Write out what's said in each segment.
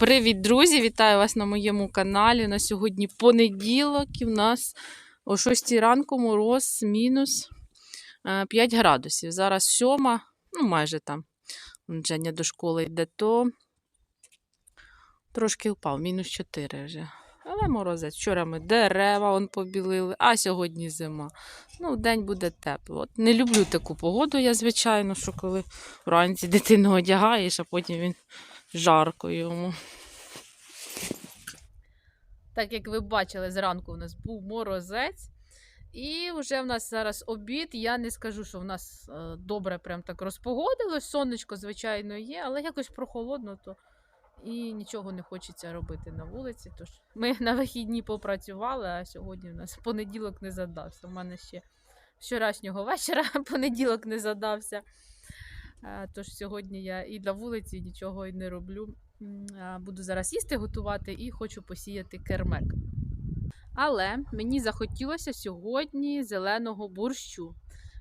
Привіт, друзі! Вітаю вас на моєму каналі. На сьогодні понеділок і в нас о 6 ранку мороз мінус е, 5 градусів. Зараз сьома, ну майже там. Женя до школи йде, то трошки впав, мінус 4 вже. Але морозець. Вчора ми дерева вон побілили, а сьогодні зима. Ну, день буде тепло. От не люблю таку погоду, я, звичайно, що коли вранці дитину одягаєш, а потім він жарко йому. Так як ви бачили, зранку у нас був морозець. І вже в нас зараз обід. Я не скажу, що в нас е, добре прям так розпогодилось. Сонечко, звичайно, є, але якось прохолодно, то і нічого не хочеться робити на вулиці. Тож ми на вихідні попрацювали, а сьогодні у нас понеділок не задався. У мене ще вчорашнього вечора понеділок не задався. Е, Тож сьогодні я і на вулиці нічого і не роблю. Буду зараз їсти готувати і хочу посіяти кермек. Але мені захотілося сьогодні зеленого борщу.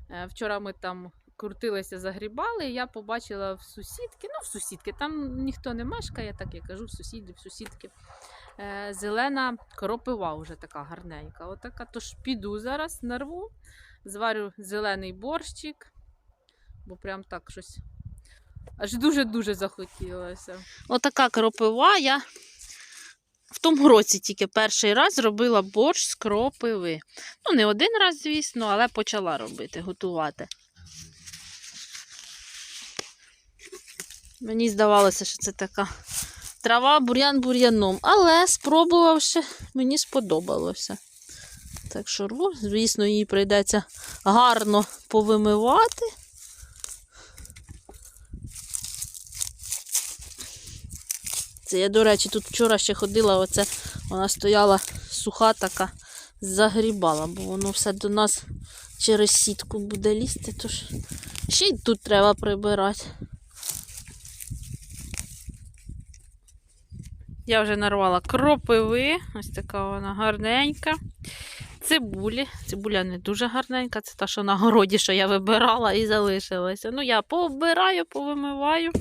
Е, Вчора ми там крутилися, загрібали, і я побачила в сусідки, ну в сусідки, там ніхто не мешкає, так я кажу, в сусідів, в сусідки. е, Зелена кропива вже така гарненька. Отака. Тож піду зараз, нарву, зварю зелений борщик, бо прям так щось аж дуже-дуже захотілося. Отака кропива. Я в тому році тільки перший раз робила борщ з кропиви. Ну, не один раз, звісно, але почала робити, готувати. Мені здавалося, що це така трава бур'ян бур'яном, але спробувавши, мені сподобалося. Так що рву, звісно, її прийдеться гарно повимивати. Це я, до речі, тут вчора ще ходила, оце вона стояла суха така, загрібала, бо воно все до нас через сітку буде лізти, тож ще й тут треба прибирати. Я вже нарвала кропиви, ось така вона гарненька. Цибулі. Цибуля не дуже гарненька, це та, що на городі, що я вибирала і залишилася. Ну, я пообираю, повимиваю.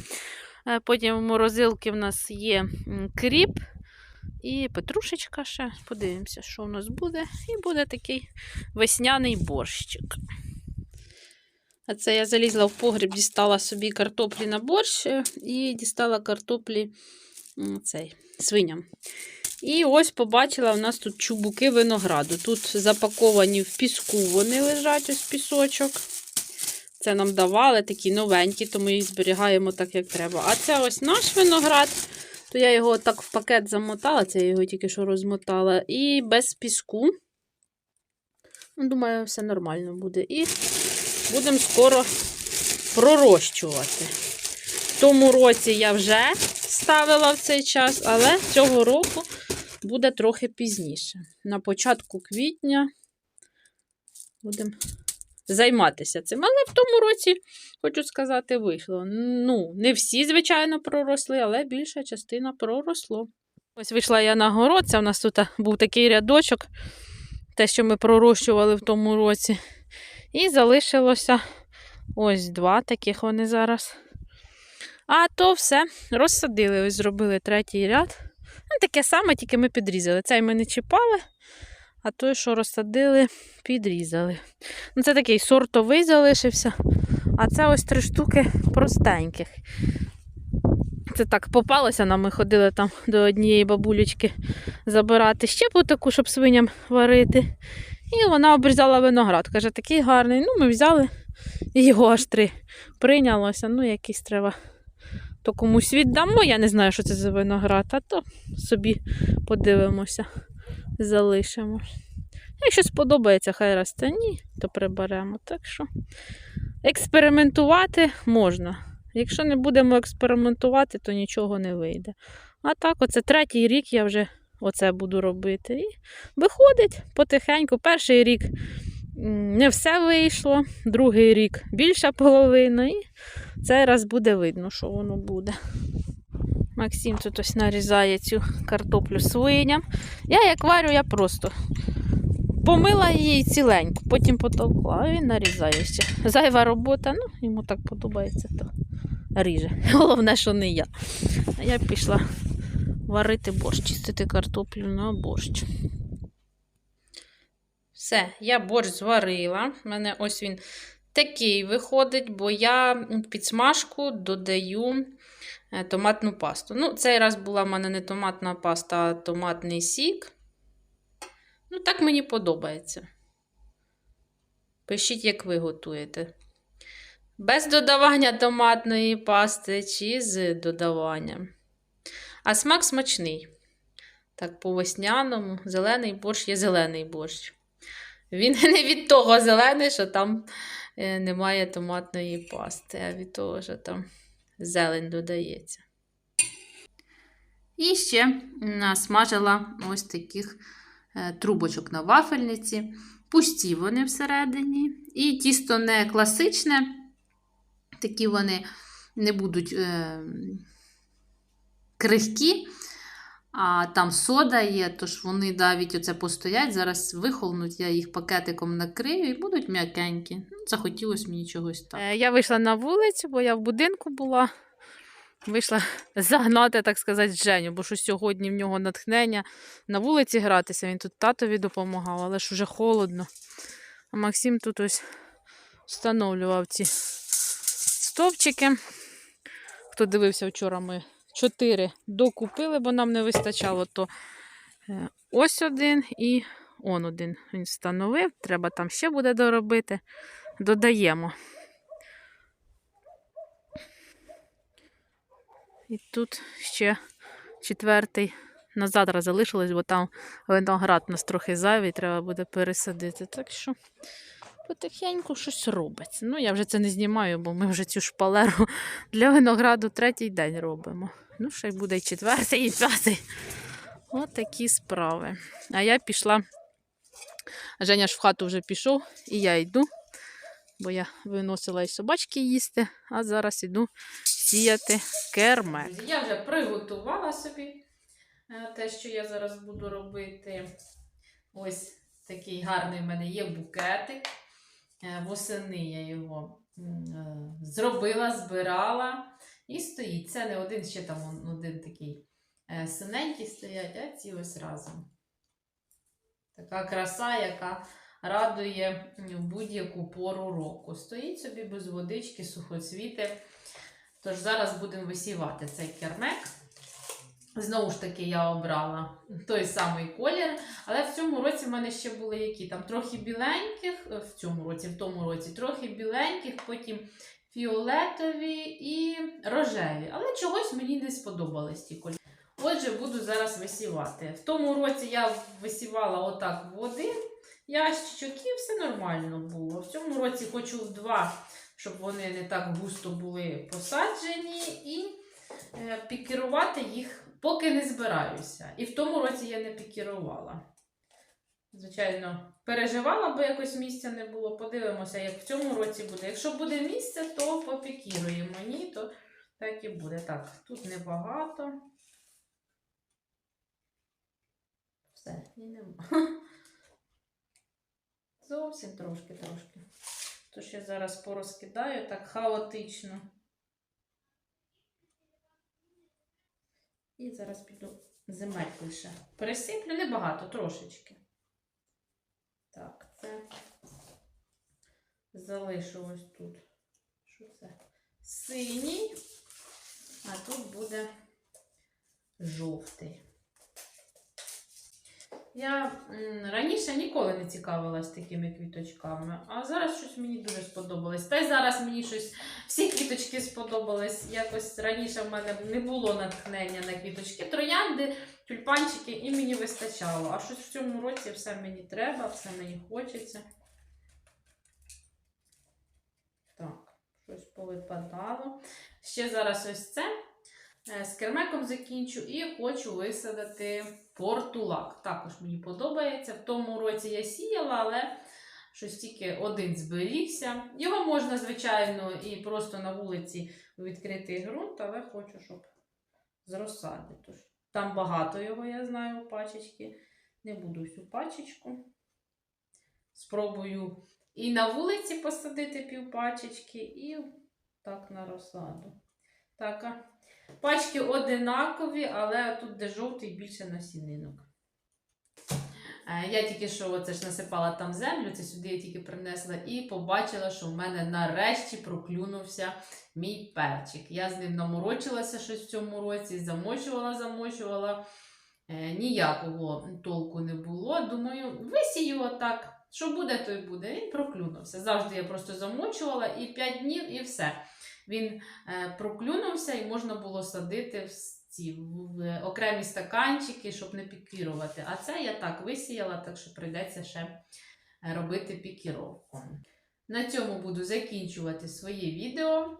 Е, Потім в морозилки в нас є кріп і петрушечка ще. Подивимося, що у нас буде. І буде такий весняний борщик. А це я залізла в погріб, дістала собі картоплі на борщ е, і дістала картоплі цей, свиням. І ось побачила, у нас тут чубуки винограду. Тут запаковані в піску, вони лежать ось пісочок. Це нам давали такі новенькі, то ми їх зберігаємо так, як треба. А це ось наш виноград. То я його так в пакет замотала, це я його тільки що розмотала. І без піску. Ну, Думаю, все нормально буде. І будемо скоро пророщувати. В тому році я вже ставила в цей час, але цього року буде трохи пізніше. На початку квітня будемо займатися цим. Але в тому році, хочу сказати, вийшло. Ну, не всі, звичайно, проросли, але більша частина проросло. Ось вийшла я на город, це у нас тут був такий рядочок, те, що ми пророщували в тому році. І залишилося ось два таких вони зараз. А то все, розсадили, ось зробили третій ряд. Ну, таке саме, тільки ми підрізали. Цей ми не чіпали, а той, що розсадили, підрізали. Ну, Це такий сортовий залишився. А це ось три штуки простеньких. Це так попалося нам, ми ходили там до однієї бабулечки забирати щепу таку, щоб свиням варити. І вона обрізала виноград. Каже, такий гарний. Ну, ми взяли його аж три прийнялося. Ну, якийсь треба. То комусь віддамо, я не знаю, що це за виноград, а то собі подивимося, залишимо. Якщо сподобається, хай росте, ні, то приберемо. Так що експериментувати можна. Якщо не будемо експериментувати, то нічого не вийде. А так, оце третій рік я вже оце буду робити. І виходить потихеньку. Перший рік не все вийшло, другий рік більша половина. І цей раз буде видно, що воно буде. Максим тут ось нарізає цю картоплю свиням. Я як варю, я просто помила її ціленьку, потім потовкла, а він нарізає ще. Зайва робота, ну, йому так подобається, то ріже. Головне, що не я. А я пішла варити борщ, чистити картоплю на борщ. Все, я борщ зварила. У мене ось він такий виходить, бо я підсмажку додаю томатну пасту. Ну, цей раз була в мене не томатна паста, а томатний сік. Ну, так мені подобається. Пишіть, як ви готуєте. Без додавання томатної пасти чи з додаванням. А смак смачний. Так, по весняному, зелений борщ є зелений борщ. Він не від того зелений, що там е, немає томатної пасти, а від того, що там зелень додається. І ще насмажила ось таких е, трубочок на вафельниці. Пусті вони всередині. І тісто не класичне, такі вони не будуть е, крихкі, а там сода є, тож вони навіть оце постоять. Зараз вихолнуть, я їх пакетиком накрию і будуть м'якенькі. Ну, Захотілося мені чогось так. Е, Я вийшла на вулицю, бо я в будинку була. Вийшла загнати, так сказати, Женю, бо що сьогодні в нього натхнення на вулиці гратися. Він тут татові допомагав, але ж уже холодно. А Максим тут ось встановлював ці стовпчики. Хто дивився вчора, ми чотири докупили, бо нам не вистачало, то е, ось один і он один він встановив. Треба там ще буде доробити. Додаємо. І тут ще четвертий на залишилось, бо там виноград у нас трохи зайвий, треба буде пересадити. Так що потихеньку щось робиться. Ну, я вже це не знімаю, бо ми вже цю шпалеру для винограду третій день робимо. Ну, ще й буде четвертий, і п'ятий. От такі справи. А я пішла. Женя ж в хату вже пішов, і я йду, бо я виносила і собачки їсти, а зараз іду сіяти кермек. Я вже приготувала собі е, те, що я зараз буду робити. Ось такий гарний в мене є букетик. Е, Восени я його е, зробила, збирала і стоїть. Це не один, ще там один такий е, синенький стоять, а ці ось разом. Така краса, яка радує будь-яку пору року. Стоїть собі без водички, сухоцвіти. Тож зараз будемо висівати цей кермек. Знову ж таки, я обрала той самий колір. Але в цьому році в мене ще були які там трохи біленьких, в цьому році, в тому році, трохи біленьких, потім фіолетові і рожеві. Але чогось мені не сподобались ті кольори. Отже, буду зараз висівати. В тому році я висівала отак в один ящичок і все нормально було. В цьому році хочу в два, щоб вони не так густо були посаджені, і е, пікірувати їх поки не збираюся. І в тому році я не пікірувала. Звичайно, переживала, бо якось місця не було. Подивимося, як в цьому році буде. Якщо буде місце, то попікіруємо. Ні, то так і буде. Так, тут небагато. Все, і нема. Зовсім трошки-трошки. Тож я зараз порозкидаю так хаотично. І зараз піду земельку ще. Пересиплю небагато, трошечки. Це залишу ось тут. Що це? Синій, а тут буде жовтий. Я раніше ніколи не цікавилась такими квіточками, а зараз щось мені дуже сподобалось. Та й зараз мені щось всі квіточки сподобались. Якось раніше в мене не було натхнення на квіточки. Троянди, тюльпанчики і мені вистачало. А щось в цьому році все мені треба, все мені хочеться. Так, щось повипадало. Ще зараз ось це. Е, З кермеком закінчу і хочу висадити портулак. Також мені подобається. В тому році я сіяла, але щось тільки один зберігся. Його можна, звичайно, і просто на вулиці відкритий ґрунт, але хочу, щоб з розсади. Тож там багато його, я знаю, пачечки. Не буду всю пачечку. Спробую і на вулиці посадити півпачечки, і так на розсаду. Так, а Пачки одинакові, але тут, де жовтий, більше насінинок. Е, Я тільки що оце ж насипала там землю, це сюди я тільки принесла, і побачила, що в мене нарешті проклюнувся мій перчик. Я з ним наморочилася щось в цьому році, замочувала, замочувала. Е, ніякого толку не було. Думаю, висію отак. Що буде, то й буде. Він проклюнувся. Завжди я просто замочувала і 5 днів, і все. Він е, проклюнувся і можна було садити в, ці, окремі стаканчики, щоб не пікірувати. А це я так висіяла, так що прийдеться ще робити пікіровку. На цьому буду закінчувати своє відео.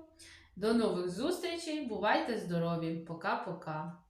До нових зустрічей. Бувайте здорові! Пока-пока!